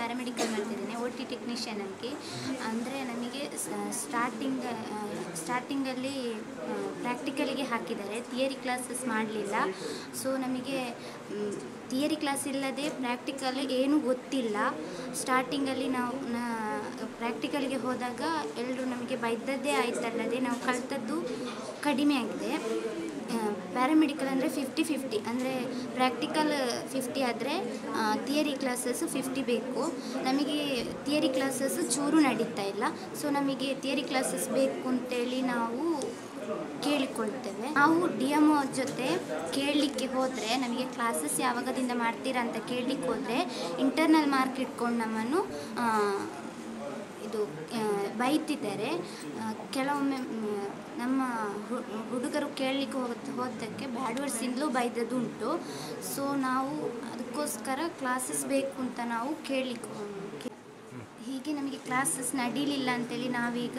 Paramedical ಮಾಡ್ತಿದ್ದೇನೆ O T technician ಆಗಿ ಅಂದರೆ ನಮಗೆ ಸ್ಟಾರ್ಟಿಂಗ್ ಸ್ಟಾರ್ಟಿಂಗಲ್ಲಿ ಪ್ರಾಕ್ಟಿಕಲಿಗೆ ಹಾಕಿದ್ದಾರೆ. ಥಿಯರಿ ಕ್ಲಾಸಸ್ ಮಾಡಲಿಲ್ಲ. ಸೊ ನಮಗೆ ಥಿಯರಿ ಕ್ಲಾಸ್ ಇಲ್ಲದೆ ಪ್ರಾಕ್ಟಿಕಲ್ ಏನೂ ಗೊತ್ತಿಲ್ಲ. ಸ್ಟಾರ್ಟಿಂಗಲ್ಲಿ ನಾವು ಪ್ರಾಕ್ಟಿಕಲ್ಗೆ ಹೋದಾಗ ಎಲ್ಲರೂ ನಮಗೆ ಬೈದದ್ದೇ ಆಯ್ತಲ್ಲದೆ ನಾವು ಕಲಿತದ್ದು ಕಡಿಮೆ ಆಗಿದೆ. ಪ್ಯಾರಾಮೆಡಿಕಲ್ ಅಂದರೆ ಫಿಫ್ಟಿ ಫಿಫ್ಟಿ ಅಂದರೆ ಪ್ರಾಕ್ಟಿಕಲ್ ಫಿಫ್ಟಿ ಆದರೆ ಥಿಯರಿ ಕ್ಲಾಸಸ್ಸು ಫಿಫ್ಟಿ ಬೇಕು. ನಮಗೆ ಥಿಯರಿ ಕ್ಲಾಸಸ್ ಚೂರು ನಡೀತಾ ಇಲ್ಲ. ಸೊ ನಮಗೆ ಥಿಯರಿ ಕ್ಲಾಸಸ್ ಬೇಕು ಅಂತೇಳಿ ನಾವು ಕೇಳಿಕೊಳ್ತೇವೆ. ನಾವು ಡಿ ಎಂ ಒ ಜೊತೆ ಕೇಳಲಿಕ್ಕೆ ಹೋದರೆ, ನಮಗೆ ಕ್ಲಾಸಸ್ ಯಾವಾಗದಿಂದ ಮಾಡ್ತೀರಾ ಅಂತ ಕೇಳಲಿಕ್ಕೆ ಹೋದರೆ ಇಂಟರ್ನಲ್ ಮಾರ್ಕ್ ಇಟ್ಕೊಂಡು ನಮ್ಮನ್ನು ಇದು ಬೈತಿದ್ದಾರೆ. ಕೆಲವೊಮ್ಮೆ ಕೇಳಲಿಕ್ಕೆ ಹೋಗುತ್ತೆ ಹೋದಕ್ಕೆ ಬ್ಯಾಡ್ ವರ್ಡ್ಸಿಂದಲೂ ಉಂಟು ಸೊ ನಾವು ಅದಕ್ಕೋಸ್ಕರ ಕ್ಲಾಸಸ್ ಬೇಕು ಅಂತ ನಾವು ಕೇಳಲಿಕ್ಕೆ ಹೀಗೆ ನಮಗೆ ಕ್ಲಾಸಸ್ ನಡೀಲಿಲ್ಲ ಅಂತೇಳಿ ನಾವೀಗ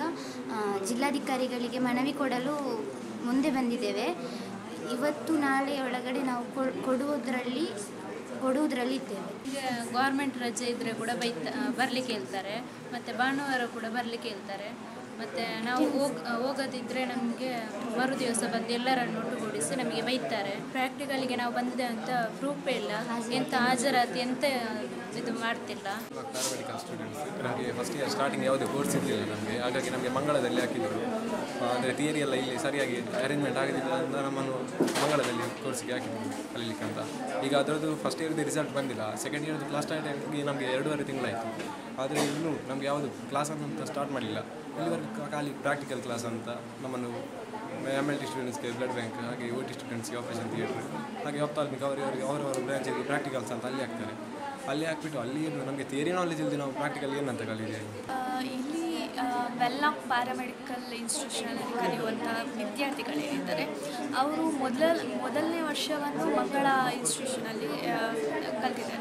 ಜಿಲ್ಲಾಧಿಕಾರಿಗಳಿಗೆ ಮನವಿ ಕೊಡಲು ಮುಂದೆ ಬಂದಿದ್ದೇವೆ. ಇವತ್ತು ನಾಳೆ ಒಳಗಡೆ ನಾವು ಕೊಡುವುದರಲ್ಲಿ ಕೊಡುವುದರಲ್ಲಿ ಇದ್ದೇವೆ ಈಗ ಗೌರ್ಮೆಂಟ್ ರಜೆ ಇದ್ದರೆ ಕೂಡ ಬೈತ, ಬರಲಿಕ್ಕೆ ಹೇಳ್ತಾರೆ. ಮತ್ತು ಭಾನುವಾರ ಕೂಡ ಬರಲಿಕ್ಕೆ ಹೇಳ್ತಾರೆ. ಮತ್ತು ನಾವು ಹೋಗ್, ಹೋಗೋದಿದ್ರೆ ನಮಗೆ ಮರು ದಿವಸ ಬಂದು ಎಲ್ಲರನ್ನು ಒಟ್ಟುಗೂಡಿಸಿ ನಮಗೆ ಬೈತಾರೆ. ಪ್ರಾಕ್ಟಿಕಲಿಗೆ ನಾವು ಬಂದಿದೆ ಅಂತ ಪ್ರೂಫೇ ಇಲ್ಲ. ಎಂಥ ಹಾಜರಾತಿ ಎಂತ ಇದು ಮಾಡ್ತಿಲ್ಲ. ನಮಗೆ ಫಸ್ಟ್ ಇಯರ್ ಸ್ಟಾರ್ಟಿಂಗ್ ಯಾವುದೇ ಕೋರ್ಸ್ ಇರಲಿಲ್ಲ ನಮಗೆ. ಹಾಗಾಗಿ ನಮಗೆ ಮಂಗಳದಲ್ಲಿ ಹಾಕಿದ್ರು. ಅಂದರೆ ಥಿಯರಿ ಎಲ್ಲ ಇಲ್ಲಿ ಸರಿಯಾಗಿ ಅರೇಂಜ್ಮೆಂಟ್ ಅಂತ ನಮ್ಮನ್ನು ಮಂಗಳದಲ್ಲಿ ಕೋರ್ಸಿಗೆ ಕಲೀಲಿಕ್ಕೆ ಅಂತ. ಈಗ ಅದರದ್ದು ಫಸ್ಟ್ ಇಯರ್ದು ರಿಸಲ್ಟ್ ಬಂದಿಲ್ಲ. ಸೆಕೆಂಡ್ ಇಯರ್ದು ಕ್ಲಾಸ್ ಸ್ಟಾರ್ಟಿಂಗ್ ನಮಗೆ ಎರಡೂವರೆ ತಿಂಗಳಾಯಿತು. ಆದರೆ ಇನ್ನೂ ನಮಗೆ ಯಾವುದು ಕ್ಲಾಸ್ ಅಂತ ಸ್ಟಾರ್ಟ್ ಮಾಡಲಿಲ್ಲ. ಇಲ್ಲಿವರೆಗೂ ಖಾಲಿ ಪ್ರಾಕ್ಟಿಕಲ್ ಕ್ಲಾಸ್ ಅಂತ ನಮ್ಮನ್ನು ಎಂ ಎಲ್ ಟಿ ಸ್ಟೂಡೆಂಟ್ಸ್ಗೆ ಬ್ಲಡ್ ಬ್ಯಾಂಕ್ ಹಾಗೆ ಓ ಟಿ ಸ್ಟೂಡೆಂಟ್ಸ್ಗೆ ಆಪರೇಷನ್ ಥಿಯೇಟ್ರ್ ಹಾಗೆ ಆಪ್ತಾಲ್ಮಿಕ್ ಅವರವರಿಗೆ ಅವರವರ ಬ್ರ್ಯಾಂಚಲ್ಲಿ ಪ್ರಾಕ್ಟಿಕಲ್ಸ್ ಅಂತ ಅಲ್ಲಿ ಹಾಕ್ತಾರೆ. ಅಲ್ಲಿ ಹಾಕ್ಬಿಟ್ಟು ಅಲ್ಲಿ ನಮಗೆ ಥಿಯರಿ ನಾಲೆಜ್ ಇಲ್ಲದೆ ನಾವು ಪ್ರಾಕ್ಟಿಕಲ್ ಏನಂತ ಆ, ಇಲ್ಲಿ ವೆಲ್ಲಾಕ್ ಪ್ಯಾರಾಮೆಡಿಕಲ್ ಇನ್ಸ್ಟಿಟ್ಯೂಷನಲ್ಲಿ ಕಲಿಯುವಂಥ ವಿದ್ಯಾರ್ಥಿಗಳೇನಿದ್ದಾರೆ ಅವರು ಮೊದಲ ಮೊದಲನೇ ವರ್ಷವನ್ನು ಮಂಗಳ ಇನ್ಸ್ಟಿಟ್ಯೂಷನಲ್ಲಿ ಕಲ್ತಿದ್ದಾರೆ.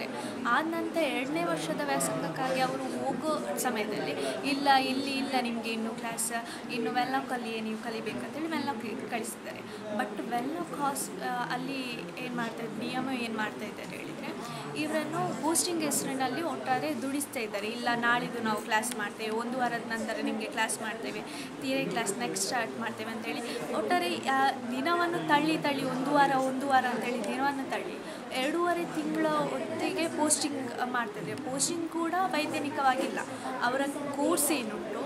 ಆದ ನಂತರ ಎರಡನೇ ವರ್ಷದ ವ್ಯಾಸಂಗಕ್ಕಾಗಿ ಅವರು ಹೋಗೋ ಸಮಯದಲ್ಲಿ, ಇಲ್ಲ, ಇಲ್ಲಿ, ಇಲ್ಲ, ನಿಮಗೆ ಇನ್ನು ಕ್ಲಾಸ್ ಇನ್ನು ವೆಲ್ಲಾಕಲ್ಲಿ ನೀವು ಕಲಿಬೇಕಂತೇಳಿ ವೆಲ್ಲಾಕ್ ಕಳಿಸ್ತಾರೆ ಬಟ್ ವೆಲ್ಲಾಕ್ ಹಾಸ್ ಅಲ್ಲಿ ಏನು ಮಾಡ್ತಾ ನಿಯಮ ಏನು ಮಾಡ್ತಾ ಇದ್ದಾರೆ ಹೇಳಿದರೆ, ಇವರನ್ನು ಬೂಸ್ಟಿಂಗ್ ಹೆಸರಿನಲ್ಲಿ ಒಟ್ಟಾರೆ ದುಡಿಸ್ತಾ ಇದ್ದಾರೆ. ಇಲ್ಲ, ನಾಳಿದ್ದು ನಾವು ಕ್ಲಾಸ್ ಮಾಡ್ತೇವೆ, ಒಂದು ವಾರದ ನಂತರ ನಿಮಗೆ ಕ್ಲಾಸ್ ಮಾಡ್ತೇವೆ ಥಿಯರಿ ಕ್ಲಾಸ್ ನೆಕ್ಸ್ಟ್ ಸ್ಟಾರ್ಟ್ ಮಾಡ್ತೇವೆ ಅಂತೇಳಿ ಒಟ್ಟಾರೆ ದಿನವನ್ನು ತಳ್ಳಿ ತಳ್ಳಿ, ಒಂದು ವಾರ ಒಂದು ವಾರ ಅಂತೇಳಿ ದಿನವನ್ನು ತಳ್ಳಿ ಎರಡೂವರೆ ತಿಂಗಳ ಹೊತ್ತಿಗೆ ಪೋಸ್ಟಿಂಗ್ ಮಾಡ್ತಿದ್ದಾರೆ ಪೋಸ್ಟಿಂಗ್ ಕೂಡ ವೈಜ್ಞಾನಿಕವಾಗಿಲ್ಲ. ಅವರ ಕೋರ್ಸ್ ಏನುಂಟು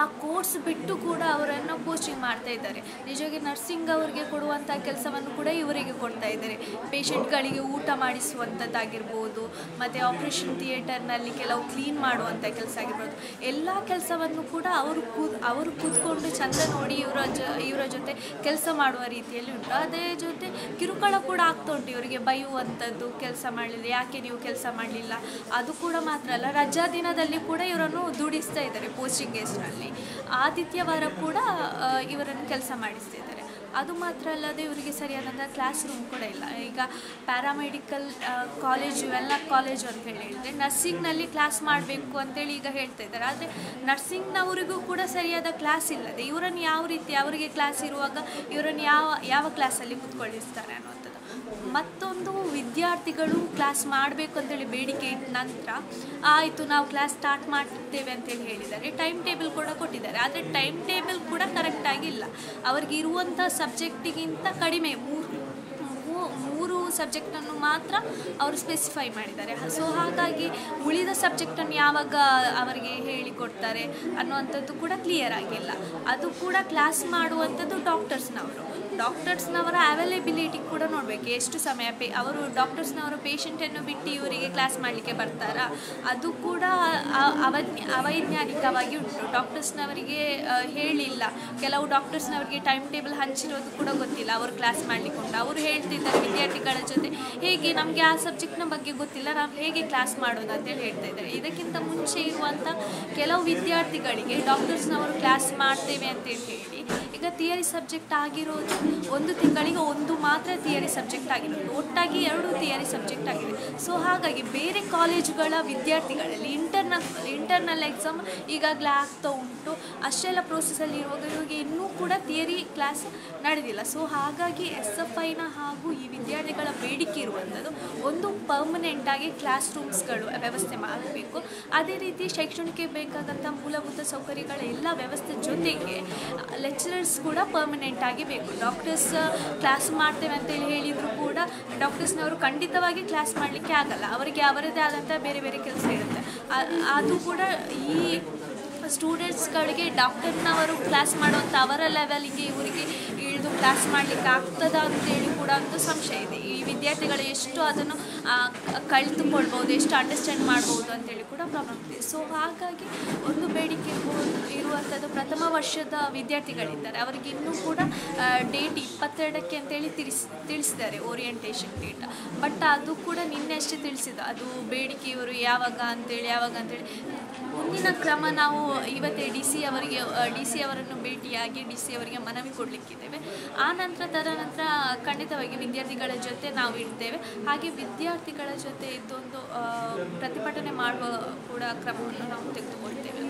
ಆ ಕೋರ್ಸ್ ಬಿಟ್ಟು ಕೂಡ ಅವರನ್ನು ಕೋಚಿಂಗ್ ಮಾಡ್ತಾ ಇದ್ದಾರೆ. ನಿಜವಾಗಿ ನರ್ಸಿಂಗ್ ಅವರಿಗೆ ಕೊಡುವಂಥ ಕೆಲಸವನ್ನು ಕೂಡ ಇವರಿಗೆ ಕೊಡ್ತಾ ಇದ್ದಾರೆ. ಪೇಷಂಟ್ಗಳಿಗೆ ಊಟ ಮಾಡಿಸುವಂಥದ್ದಾಗಿರ್ಬೋದು ಮತ್ತು ಆಪ್ರೇಷನ್ ಥಿಯೇಟರ್ನಲ್ಲಿ ಕೆಲವು ಕ್ಲೀನ್ ಮಾಡುವಂಥ ಕೆಲಸ ಆಗಿರ್ಬೋದು. ಎಲ್ಲ ಕೆಲಸವನ್ನು ಕೂಡ ಅವರು ಕೂ, ಅವರು ಕೂತ್ಕೊಂಡು ಚಂದ ನೋಡಿ ಇವರ ಜ, ಇವರ ಜೊತೆ ಕೆಲಸ ಮಾಡುವ ರೀತಿಯಲ್ಲಿ ಉಂಟು. ಅದೇ ಜೊತೆ ಕಿರುಕುಳ ಕೂಡ ಆಗ್ತಾ ಉಂಟು ಇವರಿಗೆ. ಬೈಯುವಂಥದ್ದು ಕೆಲಸ ಮಾಡಲಿಲ್ಲ, ಯಾಕೆ ನೀವು ಕೆಲಸ ಮಾಡಲಿಲ್ಲ? ಅದು ಕೂಡ ಮಾತ್ರ ಅಲ್ಲ, ರಜಾ ದಿನದಲ್ಲಿ ಕೂಡ ಇವರನ್ನು ದುಡಿಸ್ತಾ ಇದ್ದಾರೆ ಪೋಸ್ಟಿಂಗ್ ಹೆಸರಲ್ಲಿ ಆದಿತ್ಯವಾರ ಕೂಡ ಇವರನ್ನು ಕೆಲಸ ಮಾಡಿಸ್ತಿದ್ದಾರೆ. ಅದು ಮಾತ್ರ ಅಲ್ಲದೆ ಇವರಿಗೆ ಸರಿಯಾದಂಥ ಕ್ಲಾಸ್ ರೂಮ್ ಕೂಡ ಇಲ್ಲ. ಈಗ ಪ್ಯಾರಾಮೆಡಿಕಲ್ ಕಾಲೇಜು ಎಲ್ಲ ಕಾಲೇಜು ಅಂತ ಹೇಳಿ ಹೇಳಿದರೆ ನರ್ಸಿಂಗ್ನಲ್ಲಿ ಕ್ಲಾಸ್ ಮಾಡಬೇಕು ಅಂತೇಳಿ ಈಗ ಹೇಳ್ತಾ ಇದ್ದಾರೆ. ಆದರೆ ನರ್ಸಿಂಗ್ನವರಿಗೂ ಕೂಡ ಸರಿಯಾದ ಕ್ಲಾಸ್ ಇಲ್ಲದೆ ಇವರನ್ನು ಯಾವ ರೀತಿ, ಅವರಿಗೆ ಕ್ಲಾಸ್ ಇರುವಾಗ ಇವರನ್ನು ಯಾವ ಯಾವ ಕ್ಲಾಸಲ್ಲಿ ಕೂತ್ಕೊಳ್ಳಿಸ್ತಾರೆ ಅನ್ನುವಂಥದ್ದು. ಮತ್ತೊಂದು ವಿದ್ಯಾರ್ಥಿಗಳು ಕ್ಲಾಸ್ ಮಾಡಬೇಕು ಅಂತೇಳಿ ಬೇಡಿಕೆ ಇಟ್ಟ ನಂತರ, ಆಯಿತು, ನಾವು ಕ್ಲಾಸ್ ಸ್ಟಾರ್ಟ್ ಮಾಡ್ತೇವೆ ಅಂತೇಳಿ ಹೇಳಿದ್ದಾರೆ. ಟೈಮ್ ಟೇಬಲ್ ಕೂಡ ಕೊಟ್ಟಿದ್ದಾರೆ. ಆದರೆ ಟೈಮ್ ಟೇಬಲ್ ಕೂಡ ಕರೆಕ್ಟಾಗಿಲ್ಲ ಅವ್ರಿಗೆ ಇರುವಂಥ ಸಬ್ಜೆಕ್ಟಿಗಿಂತ ಕಡಿಮೆ ಮೂರು ಮೂರು ಸಬ್ಜೆಕ್ಟನ್ನು ಮಾತ್ರ ಅವರು ಸ್ಪೆಸಿಫೈ ಮಾಡಿದ್ದಾರೆ. ಸೊ ಹಾಗಾಗಿ ಉಳಿದ ಸಬ್ಜೆಕ್ಟನ್ನು ಯಾವಾಗ ಅವರಿಗೆ ಹೇಳಿಕೊಡ್ತಾರೆ ಅನ್ನುವಂಥದ್ದು ಕೂಡ ಕ್ಲಿಯರ್ ಆಗಿಲ್ಲ. ಅದು ಕೂಡ ಕ್ಲಾಸ್ ಮಾಡುವಂಥದ್ದು ಡಾಕ್ಟರ್ಸ್ನವರು ಡಾಕ್ಟರ್ಸ್ನವರ ಅವೈಲೇಬಿಲಿಟಿ ಕೂಡ ನೋಡಬೇಕು. ಎಷ್ಟು ಸಮಯ ಪೇ, ಅವರು ಡಾಕ್ಟರ್ಸ್ನವರು ಪೇಷಂಟನ್ನು ಬಿಟ್ಟು ಇವರಿಗೆ ಕ್ಲಾಸ್ ಮಾಡಲಿಕ್ಕೆ ಬರ್ತಾರಾ? ಅದು ಕೂಡ ಅವೈಜ್ಞಾನಿಕವಾಗಿ ಉಂಟು. ಡಾಕ್ಟರ್ಸ್ನವರಿಗೆ ಹೇಳಿಲ್ಲ. ಕೆಲವು ಡಾಕ್ಟರ್ಸ್ನವರಿಗೆ ಟೈಮ್ ಟೇಬಲ್ ಹಂಚಿರೋದು ಕೂಡ ಗೊತ್ತಿಲ್ಲ. ಅವರು ಕ್ಲಾಸ್ ಮಾಡಲಿಕ್ಕೆ ಉಂಟು. ಅವರು ಹೇಳ್ತಿದ್ದಾರೆ ವಿದ್ಯಾರ್ಥಿಗಳ ಜೊತೆ. ಹೇಗೆ ನಮಗೆ ಆ ಸಬ್ಜೆಕ್ಟ್ನ ಬಗ್ಗೆ ಗೊತ್ತಿಲ್ಲ. ನಾವು ಹೇಗೆ ಕ್ಲಾಸ್ ಮಾಡೋದು ಅಂತೇಳಿ ಹೇಳ್ತಾ ಇದ್ದಾರೆ. ಇದಕ್ಕಿಂತ ಮುಂಚೆ ಇರುವಂಥ ಕೆಲವು ವಿದ್ಯಾರ್ಥಿಗಳಿಗೆ ಡಾಕ್ಟರ್ಸ್ನವರು ಕ್ಲಾಸ್ ಮಾಡ್ತೇವೆ ಅಂತೇಳಿ ಹೇಳಿ ಈಗ ಥಿಯರಿ ಸಬ್ಜೆಕ್ಟ್ ಆಗಿರೋದು ಒಂದು ತಿಂಗಳಿಗೆ ಒಂದು ಮಾತ್ರ ಥಿಯರಿ ಸಬ್ಜೆಕ್ಟ್ ಆಗಿರೋದು ಒಟ್ಟಾಗಿ ಎರಡು ಥಿಯರಿ ಸಬ್ಜೆಕ್ಟ್ ಆಗಿದೆ. ಸೊ ಹಾಗಾಗಿ ಬೇರೆ ಕಾಲೇಜುಗಳ ವಿದ್ಯಾರ್ಥಿಗಳಲ್ಲಿ ಇಂಟರ್ನಲ್ ಇಂಟರ್ನಲ್ ಎಕ್ಸಾಮ್ ಈಗಾಗಲೇ ಆಗ್ತಾ ಉಂಟು. ಅಷ್ಟೆಲ್ಲ ಪ್ರೋಸೆಸಲ್ಲಿ ಇರುವಾಗ ಇವಾಗ ಇನ್ನೂ ಕೂಡ ಥಿಯರಿ ಕ್ಲಾಸ್ ನಡೆದಿಲ್ಲ. ಸೊ ಹಾಗಾಗಿ ಎಸ್ ಎಫ್ ಐನ ಹಾಗೂ ಈ ವಿದ್ಯಾರ್ಥಿಗಳ ಬೇಡಿಕೆ ಇರುವಂಥದ್ದು ಒಂದು ಪರ್ಮನೆಂಟಾಗಿ ಕ್ಲಾಸ್ ರೂಮ್ಸ್ಗಳು ವ್ಯವಸ್ಥೆ ಮಾಡಬೇಕು. ಅದೇ ರೀತಿ ಶೈಕ್ಷಣಿಕ ಬೇಕಾದಂಥ ಮೂಲಭೂತ ಸೌಕರ್ಯಗಳ ಎಲ್ಲ ವ್ಯವಸ್ಥೆ ಜೊತೆಗೆ ಲೆಕ್ಚರರ್ಸ್ ಕೂಡ ಪರ್ಮನೆಂಟ್ ಆಗಿ ಬೇಕು. ಡಾಕ್ಟರ್ಸ್ ಕ್ಲಾಸ್ ಮಾಡ್ತೇವೆ ಅಂತೇಳಿ ಹೇಳಿದರೂ ಕೂಡ ಡಾಕ್ಟರ್ಸ್ನವರು ಖಂಡಿತವಾಗಿ ಕ್ಲಾಸ್ ಮಾಡಲಿಕ್ಕೆ ಆಗಲ್ಲ. ಅವರಿಗೆ ಅವರದೇ ಆದಂಥ ಬೇರೆ ಬೇರೆ ಕೆಲಸ ಇರುತ್ತೆ. ಅದು ಕೂಡ ಈ ಸ್ಟೂಡೆಂಟ್ಸ್ಗಳಿಗೆ ಡಾಕ್ಟರ್ನವರು ಕ್ಲಾಸ್ ಮಾಡುವಂಥ ಅವರ ಲೆವೆಲ್ಗೆ ಇವರಿಗೆ ಇಳಿದು ಕ್ಲಾಸ್ ಮಾಡಲಿಕ್ಕೆ ಆಗ್ತದ ಅಂತೇಳಿ ಕೂಡ ಒಂದು ಸಂಶಯ ಇದೆ. ಈ ವಿದ್ಯಾರ್ಥಿಗಳು ಎಷ್ಟು ಅದನ್ನು ಕಳೆದುಕೊಳ್ಬೋದು ಎಷ್ಟು ಅಂಡರ್ಸ್ಟ್ಯಾಂಡ್ ಮಾಡ್ಬೋದು ಅಂತೇಳಿ ಕೂಡ ಪ್ರಾಬ್ಲಮ್ ಇದೆ. ಸೊ ಹಾಗಾಗಿ ಒಂದು ಬೇಡಿಕೆ ಇರುವಂಥದ್ದು ಪ್ರಥಮ ವರ್ಷದ ವಿದ್ಯಾರ್ಥಿಗಳಿದ್ದಾರೆ. ಅವರಿಗೆ ಇನ್ನೂ ಕೂಡ ಡೇಟ್ ಇಪ್ಪತ್ತೆರಡಕ್ಕೆ ಅಂತೇಳಿ ತಿಳಿಸಿ ತಿಳಿಸಿದ್ದಾರೆ ಓರಿಯೆಂಟೇಷನ್ ಡೇಟ್ ಬಟ್ ಅದು ಕೂಡ ನಿನ್ನೆ ಅಷ್ಟೇ ತಿಳಿಸಿದ. ಅದು ಬೇಡಿಕೆ ಇವರು ಯಾವಾಗ ಅಂತೇಳಿ ಯಾವಾಗ ಅಂತೇಳಿ. ಮುಂದಿನ ಕ್ರಮ ನಾವು ಇವತ್ತೇ ಡಿ ಸಿ ಅವರಿಗೆ ಡಿ ಸಿ ಅವರನ್ನು ಭೇಟಿಯಾಗಿ ಡಿ ಸಿ ಅವರಿಗೆ ಮನವಿ ಕೊಡಲಿಕ್ಕಿದ್ದೇವೆ. ಆ ನಂತರ ತದನಂತರ ಖಂಡಿತವಾಗಿ ವಿದ್ಯಾರ್ಥಿಗಳ ಜೊತೆ ನಾವು ಇರ್ತೇವೆ ಹಾಗೆ ವಿದ್ಯಾರ್ಥಿಗಳ ಜೊತೆ ಇದೊಂದು ಪ್ರತಿಭಟನೆ ಮಾಡುವ ಕೂಡ ಕ್ರಮವನ್ನು ನಾವು ತೆಗೆದುಕೊಳ್ತೇವೆ.